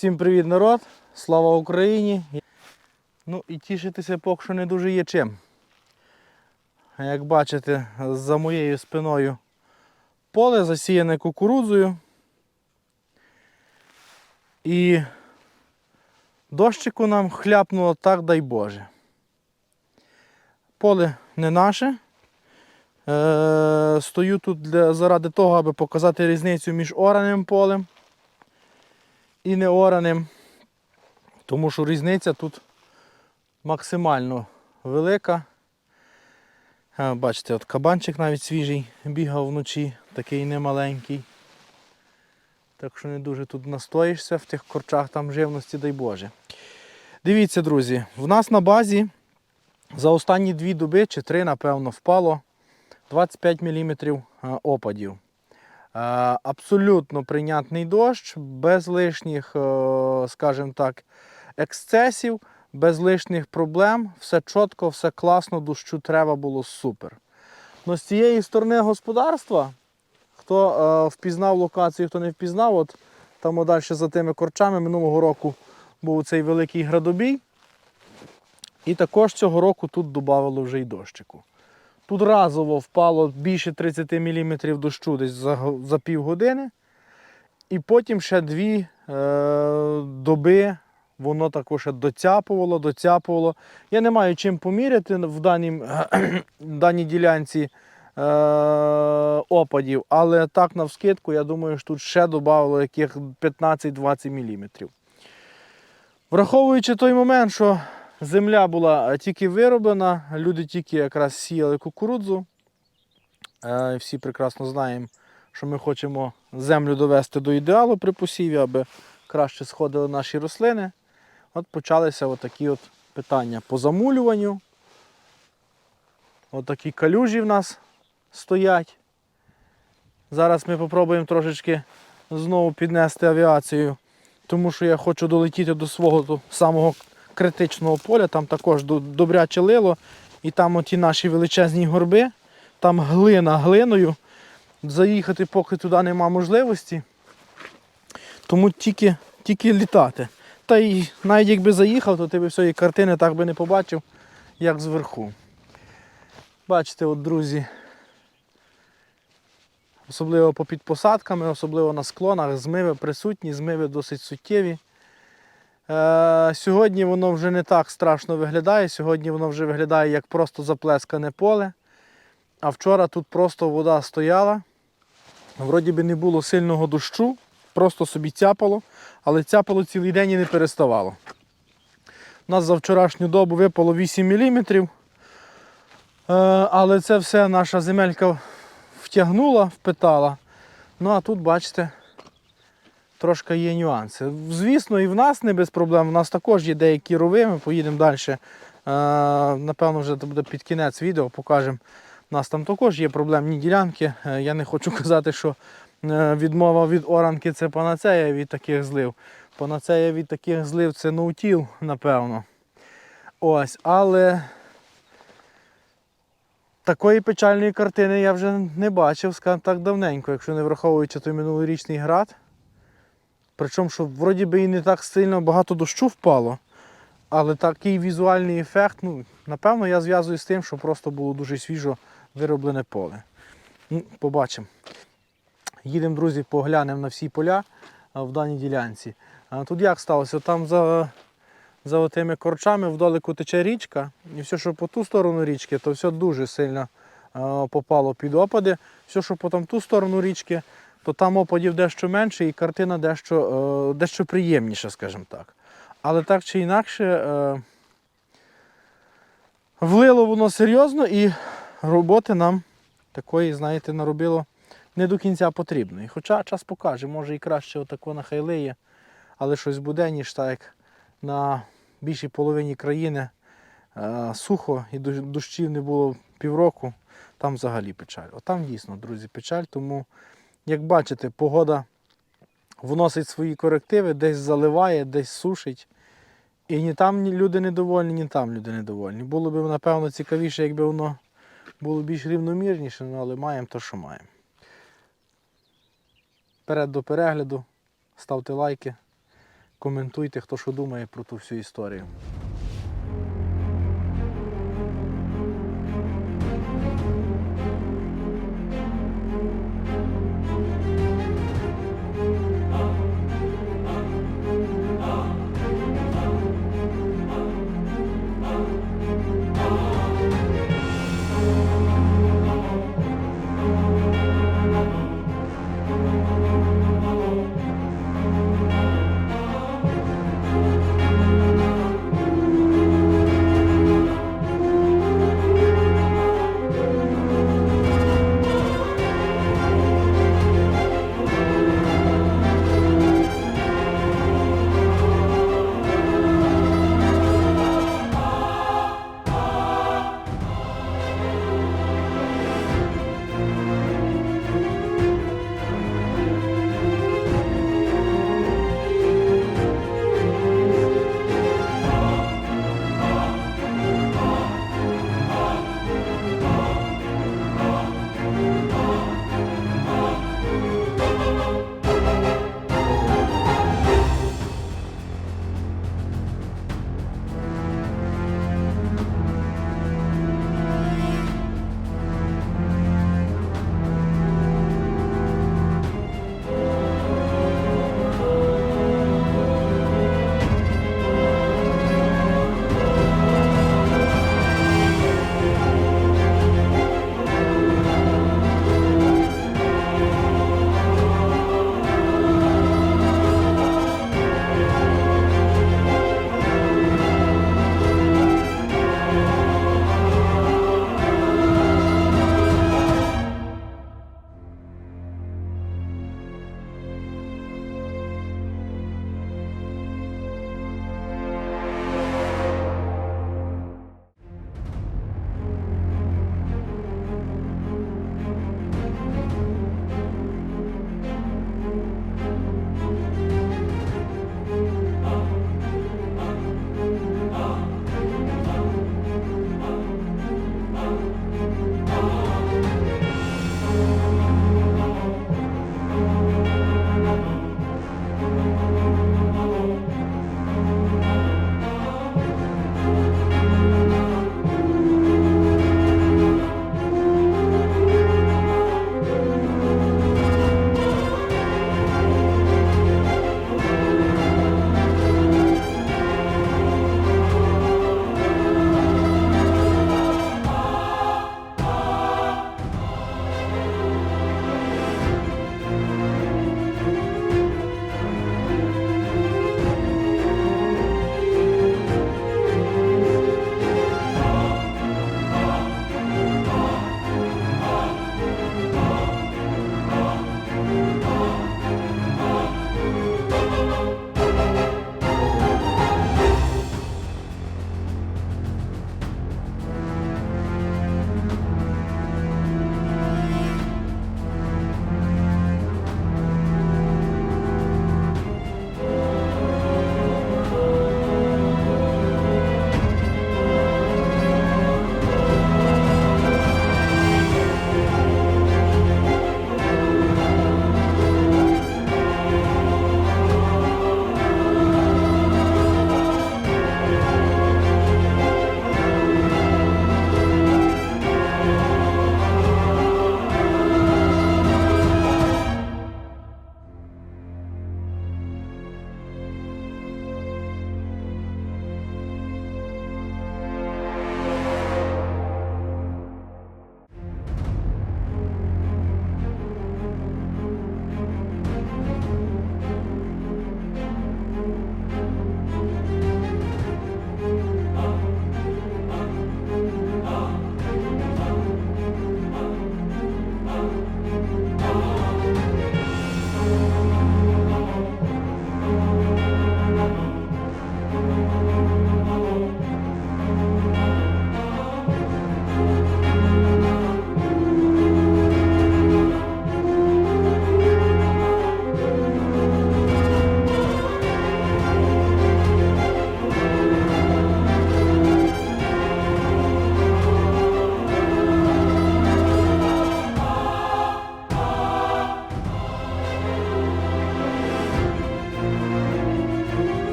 Всім привіт, народ! Слава Україні! Ну і тішитися поки що не дуже є чим. Як бачите, за моєю спиною поле засіяне кукурудзою. І дощику нам хляпнуло так, дай Боже. Поле не наше. Е, стою тут для, заради того, аби показати різницю між ораним полем і неораним. Тому що різниця тут максимально велика. Бачите, от кабанчик навіть свіжий бігав вночі, такий немаленький. Так що не дуже тут настоїшся в тих корчах там живності, дай Боже. Дивіться, друзі, в нас на базі за останні дві доби чи три, напевно, впало 25 мм опадів. Е, Абсолютно прийнятний дощ, без лишніх, е, скажімо так, ексцесів, без лишніх проблем. Все чітко, все класно, дощу треба було супер. Но з цієї сторони господарства, хто е, впізнав локацію, хто не впізнав, от там далі за тими корчами минулого року був цей великий градобій. І також цього року тут додавало вже й дощику. Тут разово впало більше 30 мм дощу десь за, за півгодини. І потім ще дві е, доби воно також доцяпувало, доцяпувало. Я не маю чим поміряти в даній, даній ділянці е, опадів, але так навскидку, я думаю, що тут ще додавало яких 15-20 мм. Враховуючи той момент, що земля була тільки вироблена, люди тільки якраз сіяли кукурудзу. Е, Всі прекрасно знаємо, що ми хочемо землю довести до ідеалу при посіві, аби краще сходили наші рослини. От почалися отакі от питання по замулюванню. Отакі калюжі в нас стоять. Зараз ми спробуємо трошечки знову піднести авіацію, тому що я хочу долетіти до свого самого критичного поля, там також добряче лило, і там оті наші величезні горби, там глина глиною. Заїхати поки туди нема можливості. Тому тільки, тільки літати. Та й навіть якби заїхав, то ти б всієї картини так би не побачив, як зверху. Бачите, от, друзі, особливо по підпосадками, особливо на склонах, змиви присутні, змиви досить суттєві. Е, сьогодні воно вже не так страшно виглядає, сьогодні воно вже виглядає як просто заплескане поле. А вчора тут просто вода стояла. Вроді би не було сильного дощу, просто собі цяпало, але цяпало цілий день і не переставало. У нас за вчорашню добу випало 8 мм. Але це все наша земелька втягнула, впитала. Ну а тут, бачите, трошки є нюанси. Звісно, і в нас не без проблем. У нас також є деякі рови, ми поїдемо далі. Е, Напевно, вже це буде під кінець відео, покажемо. У нас там також є проблемні ділянки. Е, Я не хочу казати, що е, відмова від оранки це панацея від таких злив. Панацея від таких злив це ноутіл, напевно. Ось, але такої печальної картини я вже не бачив, так, давненько, якщо не враховуючи той минулорічний град. Причому, що вроді би і не так сильно багато дощу впало, але такий візуальний ефект, ну, напевно, я зв'язую з тим, що просто було дуже свіжо вироблене поле. Ну, побачимо. Їдемо, друзі, поглянемо на всі поля в даній ділянці. А тут як сталося? Там за, за отими корчами вдалеку тече річка, і все, що по ту сторону річки, то все дуже сильно попало під опади. Все, що по там ту сторону річки, то там опадів дещо менше і картина дещо, е, дещо приємніша, скажімо так. Але так чи інакше, е, влило воно серйозно і роботи нам такої, знаєте, наробило не до кінця потрібної. Хоча час покаже, може і краще отако на хайлиє, але щось буде, ніж так як на більшій половині країни е, сухо і дощів не було півроку, там взагалі печаль. От там дійсно, друзі, печаль, тому, як бачите, погода вносить свої корективи, десь заливає, десь сушить. І ні там люди недовольні, ні там люди недовольні. Було б, напевно, цікавіше, якби воно було більш рівномірніше, ну, але маємо то, що маємо. Вперед до перегляду, ставте лайки, коментуйте, хто що думає про ту всю історію.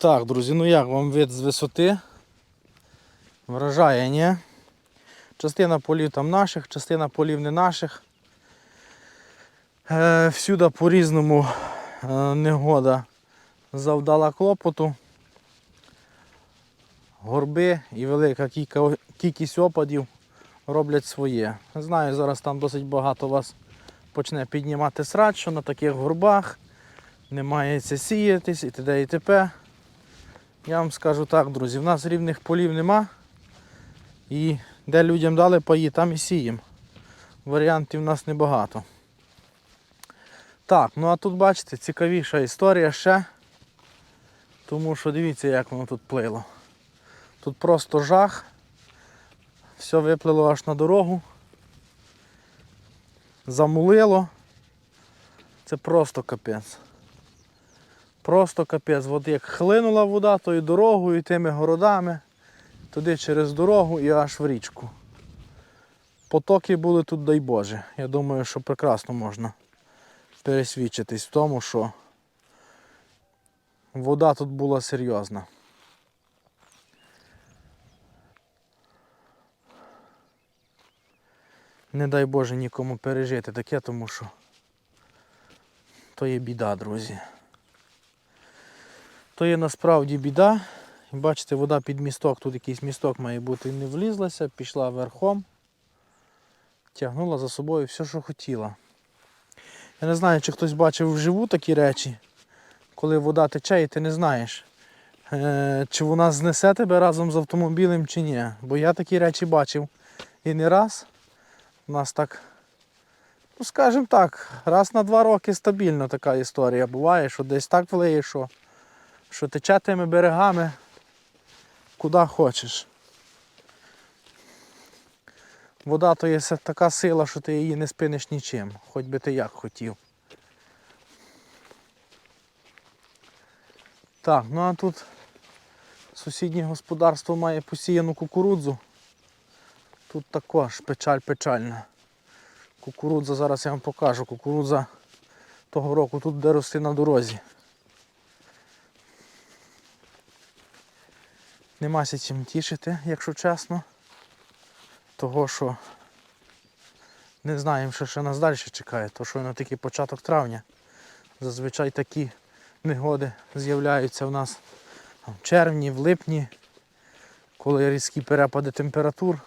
Так, друзі, ну як вам вид з висоти? Вражає, ні? Частина полів там наших, частина полів не наших. Е, всюди по-різному е, негода завдала клопоту. Горби і велика кілька- кількість опадів роблять своє. Знаю, зараз там досить багато вас почне піднімати срач, що на таких горбах не має це сіятись і т.д. і т.п. Я вам скажу так, друзі, в нас рівних полів нема. І де людям дали паї, там і сіємо. Варіантів в нас небагато. Так, ну а тут бачите, цікавіша історія ще. Тому що дивіться, як воно тут плило. Тут просто жах. Все виплило аж на дорогу. Замулило. Це просто капець. Просто капець. От як хлинула вода тою дорогою, тими городами, туди через дорогу і аж в річку. Потоки були тут, дай Боже. Я думаю, що прекрасно можна пересвідчитись в тому, що вода тут була серйозна. Не дай Боже нікому пережити таке, тому що то є біда, друзі. То є насправді біда. Бачите, вода під місток, тут якийсь місток має бути, не влізлася, пішла верхом, тягнула за собою все, що хотіла. Я не знаю, чи хтось бачив вживу такі речі, коли вода тече і ти не знаєш, е, чи вона знесе тебе разом з автомобілем чи ні. Бо я такі речі бачив і не раз. У нас так, ну скажімо так, раз на два роки стабільно така історія буває, що десь так влиє, що, що тече тими берегами куди хочеш. Вода то є така сила, що ти її не спиниш нічим, хоч би ти як хотів. Так, ну а тут сусіднє господарство має посіяну кукурудзу. Тут також печаль печальна. Кукурудза, зараз я вам покажу, кукурудза того року тут де рости на дорозі. Немася чим тішити, якщо чесно. Того що не знаємо, що ще нас далі чекає, то що на такий початок травня. Зазвичай такі негоди з'являються у нас в червні, в липні, коли різкі перепади температур.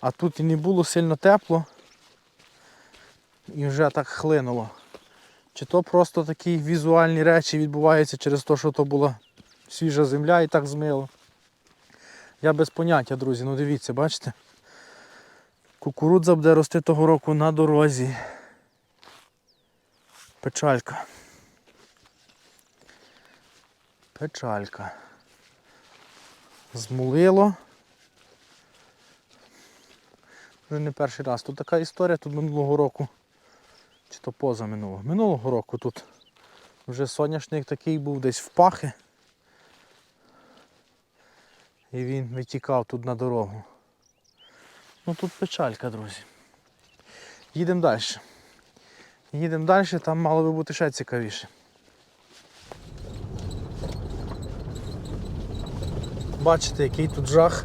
А тут і не було сильно тепло і вже так хлинуло. Чи то просто такі візуальні речі відбуваються через те, що то була свіжа земля і так змило. Я без поняття, друзі, ну дивіться, бачите? Кукурудза буде рости того року на дорозі. Печалька. Печалька. Змулило. Вже не перший раз. Тут така історія, тут минулого року. Чи то поза минулого. Минулого року тут вже соняшник такий був десь в пахи. І він витікав тут на дорогу. Ну тут печалька, друзі. Їдемо далі. Їдемо далі, там мало би бути ще цікавіше. Бачите, який тут жах.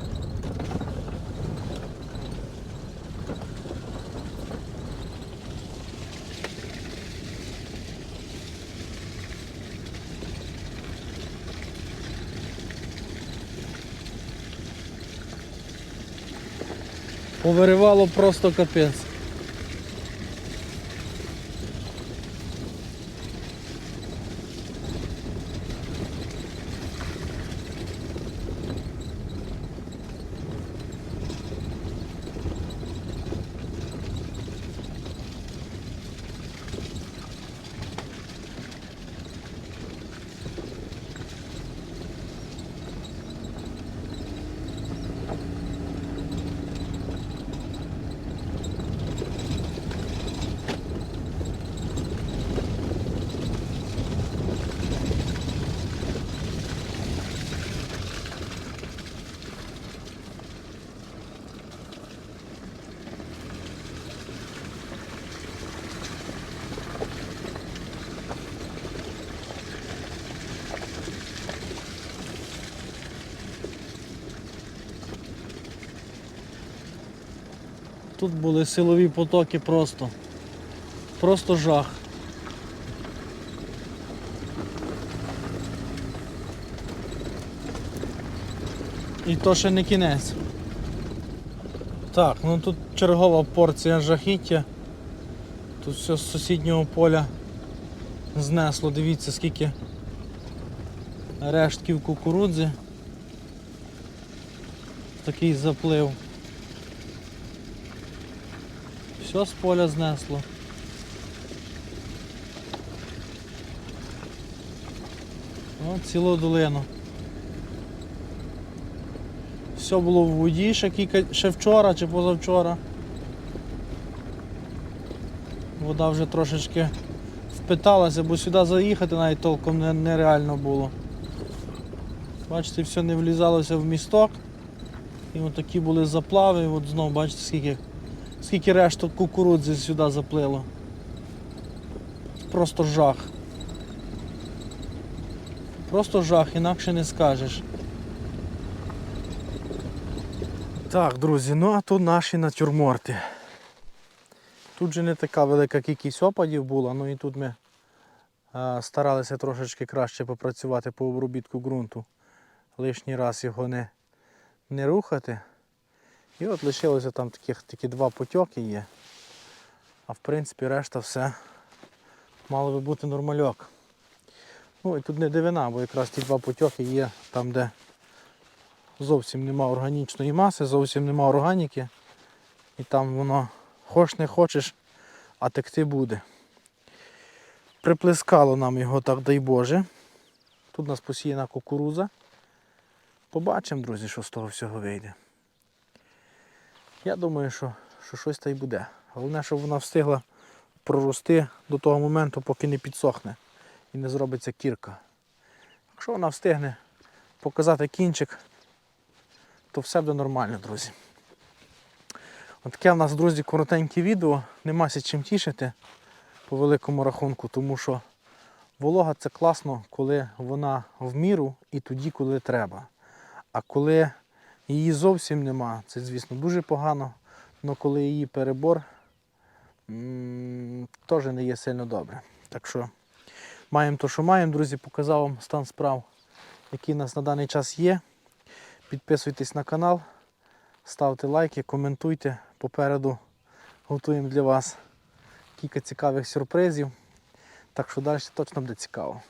Повиривало просто капець. Тут були силові потоки просто. Просто жах. І то ще не кінець. Так, ну тут чергова порція жахіття. Тут все з сусіднього поля знесло. Дивіться, скільки рештків кукурудзи. Такий заплив. Все з поля знесло. О, цілу долину. Все було в воді ще, кілька, ще вчора чи позавчора. Вода вже трошечки впиталася, бо сюди заїхати навіть толком нереально було. Бачите, все не влізалося в місток. І от такі були заплави, і от знову бачите, скільки, скільки решток кукурудзи сюди заплило. Просто жах. Просто жах, інакше не скажеш. Так, друзі, ну а тут наші натюрморти. Тут же не така велика кількість опадів була, ну і тут ми а, старалися трошечки краще попрацювати по обробітку ґрунту. Лишній раз його не, не рухати. І от лишилося там таких, такі два потьоки є. А в принципі решта все мало би бути нормальок. Ну і тут не дивина, бо якраз ті два потьоки є там, де зовсім нема органічної маси, зовсім нема органіки. І там воно хоч не хочеш, а текти буде. Приплескало нам його, так дай Боже. Тут у нас посіяна кукуруза. Побачимо, друзі, що з того всього вийде. Я думаю, що, що щось та й буде. Головне, щоб вона встигла прорости до того моменту, поки не підсохне і не зробиться кірка. Якщо вона встигне показати кінчик, то все буде нормально, друзі. От таке в нас, друзі, коротеньке відео. Нема ся чим тішити по великому рахунку, тому що волога це класно, коли вона в міру і тоді, коли треба. А коли її зовсім нема, це, звісно, дуже погано. Але коли її перебор, теж не є сильно добре. Так що маємо то, що маємо, друзі, показав вам стан справ, який у нас на даний час є. Підписуйтесь на канал, ставте лайки, коментуйте. Попереду готуємо для вас кілька цікавих сюрпризів. Так що далі точно буде цікаво.